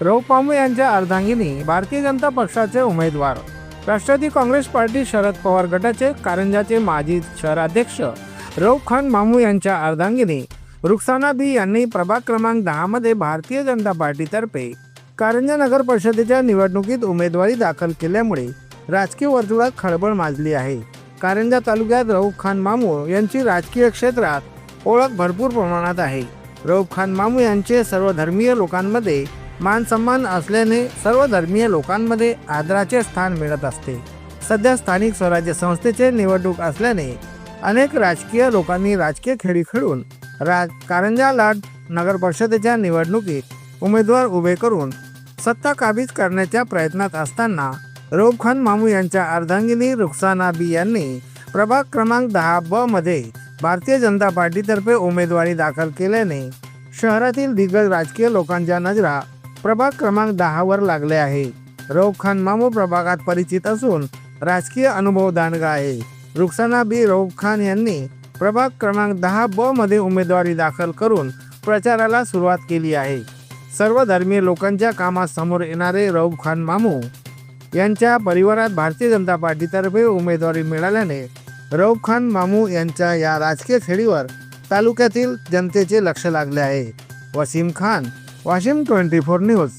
रौफ यांच्या अर्धांगिनी भारतीय जनता पक्षाचे उमेदवार. राष्ट्रवादी काँग्रेस पार्टी शरद पवार गटाचे कारंजाचे माजी शहराध्यक्ष रौफ खान मामू यांच्या अर्धांगिनी रुखसाना बी यांनी प्रभाग क्रमांक दहामध्ये भारतीय जनता पार्टीतर्फे कारंजा नगर परिषदेच्या निवडणुकीत उमेदवारी दाखल केल्यामुळे राजकीय वर्तुळात खळबळ माजली आहे. कारंजा तालुक्यात रऊफ खान मामू यांची राजकीय क्षेत्रात ओळख भरपूर प्रमाणात आहे. रऊफ खान मामू यांचे सर्व धर्मीय लोकांमध्ये मानसन्मान असल्याने सर्व धर्मीय लोकांमध्ये आदराचे स्थान मिळत असते. सध्या स्थानिक स्वराज्य संस्थेचे निवडणूक असल्याने अनेक राजकीय लोकांनी राजकीय खेळी खेळून राज कारंजा लाट नगर परिषदेच्या निवडणुकीत उमेदवार उभे करून सत्ता काबीज करण्याच्या प्रयत्नात असताना रोब खान मामू यांच्या अर्धांगिनी रुखसाना बी यांनी प्रभाग क्रमांक दहा ब मध्ये भारतीय जनता पार्टीतर्फे उमेदवारी दाखल केल्याने शहरातील दिग्गज राजकीय लोकांच्या नजरा प्रभाग क्रमांक दहावर लागले आहे. रऊफ खान मामू प्रभागात परिचित असून राजकीय अनुभव दानगा आहे. रुखसाना बी. रऊफ खान यांनी प्रभाग क्रमांक दहा ब मध्ये उमेदवारी दाखल करून प्रचाराला सुरुवात केली आहे. सर्व धर्मीय लोकांच्या कामात समोर येणारे रऊफ खान मामू यांच्या परिवारात भारतीय जनता पार्टीतर्फे उमेदवारी मिळाल्याने रऊफ खान मामू यांच्या या राजकीय खेळीवर तालुक्यातील जनतेचे लक्ष लागले आहे. Wasim Khan Washim twenty four news